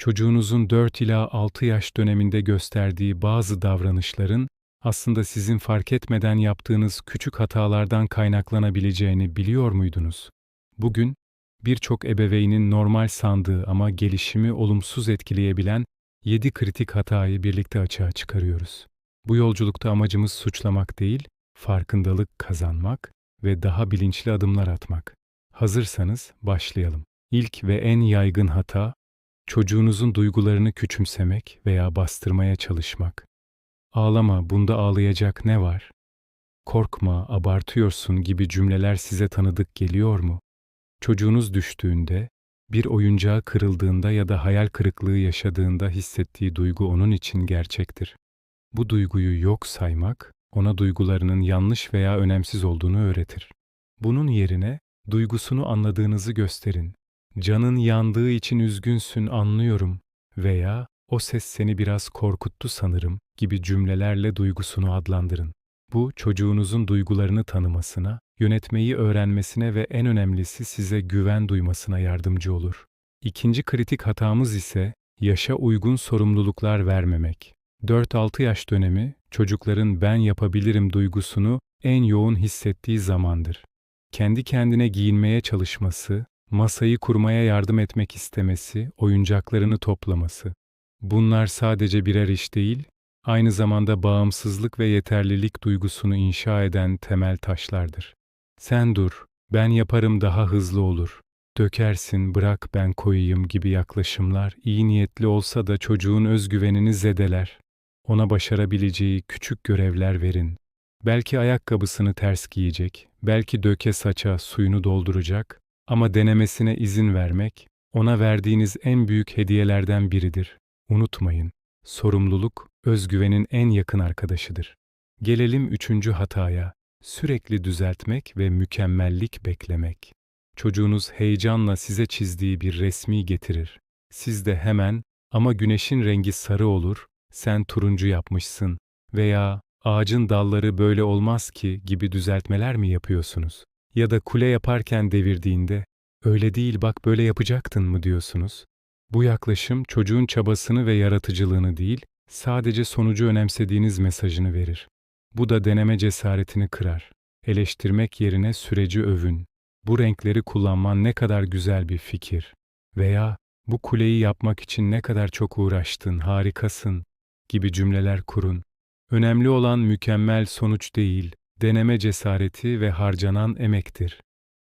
çocuğunuzun 4 ila 6 yaş döneminde gösterdiği bazı davranışların aslında sizin fark etmeden yaptığınız küçük hatalardan kaynaklanabileceğini biliyor muydunuz? Bugün birçok ebeveynin normal sandığı ama gelişimi olumsuz etkileyebilen 7 kritik hatayı birlikte açığa çıkarıyoruz. Bu yolculukta amacımız suçlamak değil, farkındalık kazanmak ve daha bilinçli adımlar atmak. Hazırsanız başlayalım. İlk ve en yaygın hata, çocuğunuzun duygularını küçümsemek veya bastırmaya çalışmak. Ağlama, bunda ağlayacak ne var? Korkma, abartıyorsun gibi cümleler size tanıdık geliyor mu? Çocuğunuz düştüğünde, bir oyuncağı kırıldığında ya da hayal kırıklığı yaşadığında hissettiği duygu onun için gerçektir. Bu duyguyu yok saymak, ona duygularının yanlış veya önemsiz olduğunu öğretir. Bunun yerine duygusunu anladığınızı gösterin. Canın yandığı için üzgünsün anlıyorum veya o ses seni biraz korkuttu sanırım gibi cümlelerle duygusunu adlandırın. Bu çocuğunuzun duygularını tanımasına, yönetmeyi öğrenmesine ve en önemlisi size güven duymasına yardımcı olur. İkinci kritik hatamız ise yaşa uygun sorumluluklar vermemek. 4-6 yaş dönemi çocukların ben yapabilirim duygusunu en yoğun hissettiği zamandır. Kendi kendine giyinmeye çalışması, masayı kurmaya yardım etmek istemesi, oyuncaklarını toplaması. Bunlar sadece birer iş değil, aynı zamanda bağımsızlık ve yeterlilik duygusunu inşa eden temel taşlardır. Sen dur, ben yaparım daha hızlı olur. Dökersin, bırak ben koyayım gibi yaklaşımlar iyi niyetli olsa da çocuğun özgüvenini zedeler. Ona başarabileceği küçük görevler verin. Belki ayakkabısını ters giyecek, belki döke saça suyunu dolduracak ama denemesine izin vermek ona verdiğiniz en büyük hediyelerden biridir. Unutmayın, sorumluluk özgüvenin en yakın arkadaşıdır. Gelelim üçüncü hataya, sürekli düzeltmek ve mükemmellik beklemek. Çocuğunuz heyecanla size çizdiği bir resmi getirir. Siz de hemen ama güneşin rengi sarı olur, sen turuncu yapmışsın veya ağacın dalları böyle olmaz ki gibi düzeltmeler mi yapıyorsunuz? Ya da kule yaparken devirdiğinde öyle değil bak böyle yapacaktın mı diyorsunuz? Bu yaklaşım çocuğun çabasını ve yaratıcılığını değil, sadece sonucu önemsediğiniz mesajını verir. Bu da deneme cesaretini kırar. Eleştirmek yerine süreci övün. Bu renkleri kullanman ne kadar güzel bir fikir. Veya bu kuleyi yapmak için ne kadar çok uğraştın, harikasın gibi cümleler kurun. Önemli olan mükemmel sonuç değil, deneme cesareti ve harcanan emektir.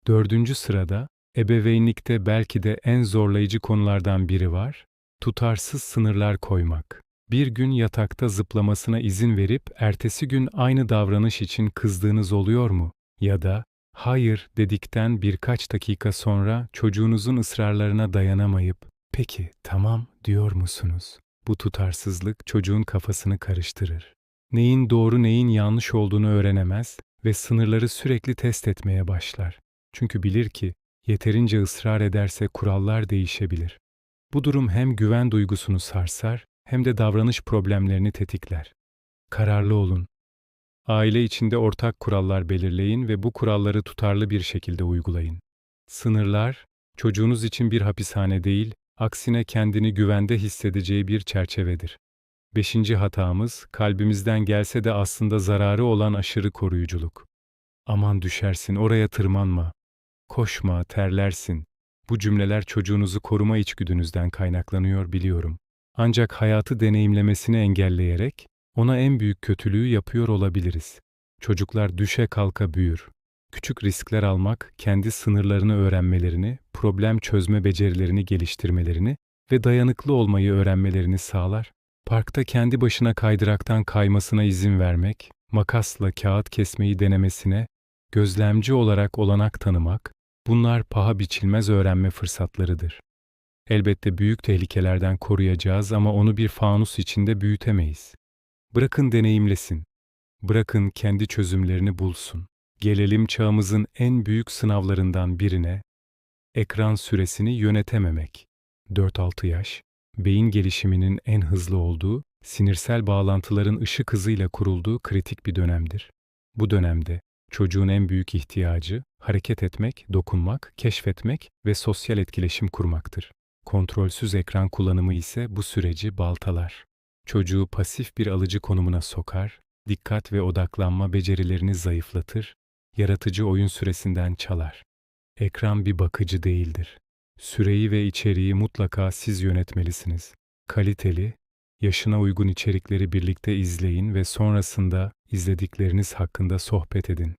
Dördüncü sırada, ebeveynlikte belki de en zorlayıcı konulardan biri var, tutarsız sınırlar koymak. Bir gün yatakta zıplamasına izin verip ertesi gün aynı davranış için kızdığınız oluyor mu? Ya da hayır dedikten birkaç dakika sonra çocuğunuzun ısrarlarına dayanamayıp peki tamam diyor musunuz? Bu tutarsızlık çocuğun kafasını karıştırır. Neyin doğru neyin yanlış olduğunu öğrenemez ve sınırları sürekli test etmeye başlar. Çünkü bilir ki yeterince ısrar ederse kurallar değişebilir. Bu durum hem güven duygusunu sarsar hem de davranış problemlerini tetikler. Kararlı olun. Aile içinde ortak kurallar belirleyin ve bu kuralları tutarlı bir şekilde uygulayın. Sınırlar, çocuğunuz için bir hapishane değil, aksine kendini güvende hissedeceği bir çerçevedir. Beşinci hatamız, kalbimizden gelse de aslında zararı olan aşırı koruyuculuk. Aman düşersin, oraya tırmanma. Koşma, terlersin. Bu cümleler çocuğunuzu koruma içgüdünüzden kaynaklanıyor biliyorum. Ancak hayatı deneyimlemesini engelleyerek ona en büyük kötülüğü yapıyor olabiliriz. Çocuklar düşe kalka büyür. Küçük riskler almak, kendi sınırlarını öğrenmelerini, problem çözme becerilerini geliştirmelerini ve dayanıklı olmayı öğrenmelerini sağlar. Parkta kendi başına kaydıraktan kaymasına izin vermek, makasla kağıt kesmeyi denemesine, gözlemci olarak olanak tanımak, bunlar paha biçilmez öğrenme fırsatlarıdır. Elbette büyük tehlikelerden koruyacağız ama onu bir fanus içinde büyütemeyiz. Bırakın deneyimlesin. Bırakın kendi çözümlerini bulsun. Gelelim çağımızın en büyük sınavlarından birine, ekran süresini yönetememek. 4-6 yaş, beyin gelişiminin en hızlı olduğu, sinirsel bağlantıların ışık hızıyla kurulduğu kritik bir dönemdir. Bu dönemde çocuğun en büyük ihtiyacı hareket etmek, dokunmak, keşfetmek ve sosyal etkileşim kurmaktır. Kontrolsüz ekran kullanımı ise bu süreci baltalar. Çocuğu pasif bir alıcı konumuna sokar, dikkat ve odaklanma becerilerini zayıflatır, yaratıcı oyun süresinden çalar. Ekran bir bakıcı değildir. Süreyi ve içeriği mutlaka siz yönetmelisiniz. Kaliteli, yaşına uygun içerikleri birlikte izleyin ve sonrasında izledikleriniz hakkında sohbet edin.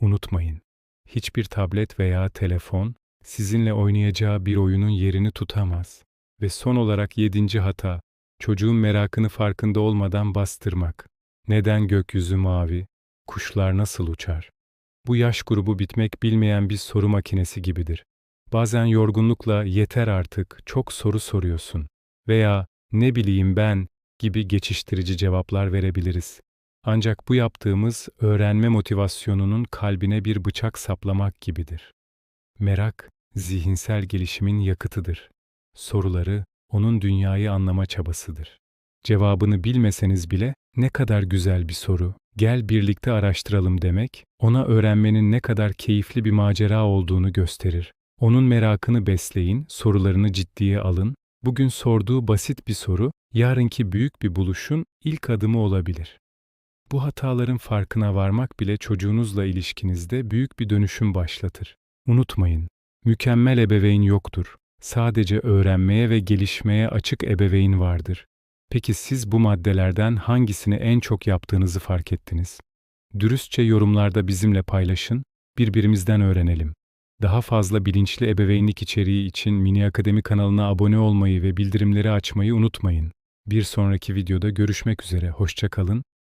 Unutmayın, hiçbir tablet veya telefon sizinle oynayacağı bir oyunun yerini tutamaz. Ve son olarak yedinci hata, çocuğun merakını farkında olmadan bastırmak. Neden gökyüzü mavi? Kuşlar nasıl uçar? Bu yaş grubu bitmek bilmeyen bir soru makinesi gibidir. Bazen yorgunlukla yeter artık, çok soru soruyorsun veya ne bileyim ben gibi geçiştirici cevaplar verebiliriz. Ancak bu yaptığımız öğrenme motivasyonunun kalbine bir bıçak saplamak gibidir. Merak, zihinsel gelişimin yakıtıdır. Soruları, onun dünyayı anlama çabasıdır. Cevabını bilmeseniz bile ne kadar güzel bir soru, gel birlikte araştıralım demek, ona öğrenmenin ne kadar keyifli bir macera olduğunu gösterir. Onun merakını besleyin, sorularını ciddiye alın. Bugün sorduğu basit bir soru, yarınki büyük bir buluşun ilk adımı olabilir. Bu hataların farkına varmak bile çocuğunuzla ilişkinizde büyük bir dönüşüm başlatır. Unutmayın, mükemmel ebeveyn yoktur. Sadece öğrenmeye ve gelişmeye açık ebeveyn vardır. Peki siz bu maddelerden hangisini en çok yaptığınızı fark ettiniz? Dürüstçe yorumlarda bizimle paylaşın, birbirimizden öğrenelim. Daha fazla bilinçli ebeveynlik içeriği için Mini Akademi kanalına abone olmayı ve bildirimleri açmayı unutmayın. Bir sonraki videoda görüşmek üzere, hoşça kalın,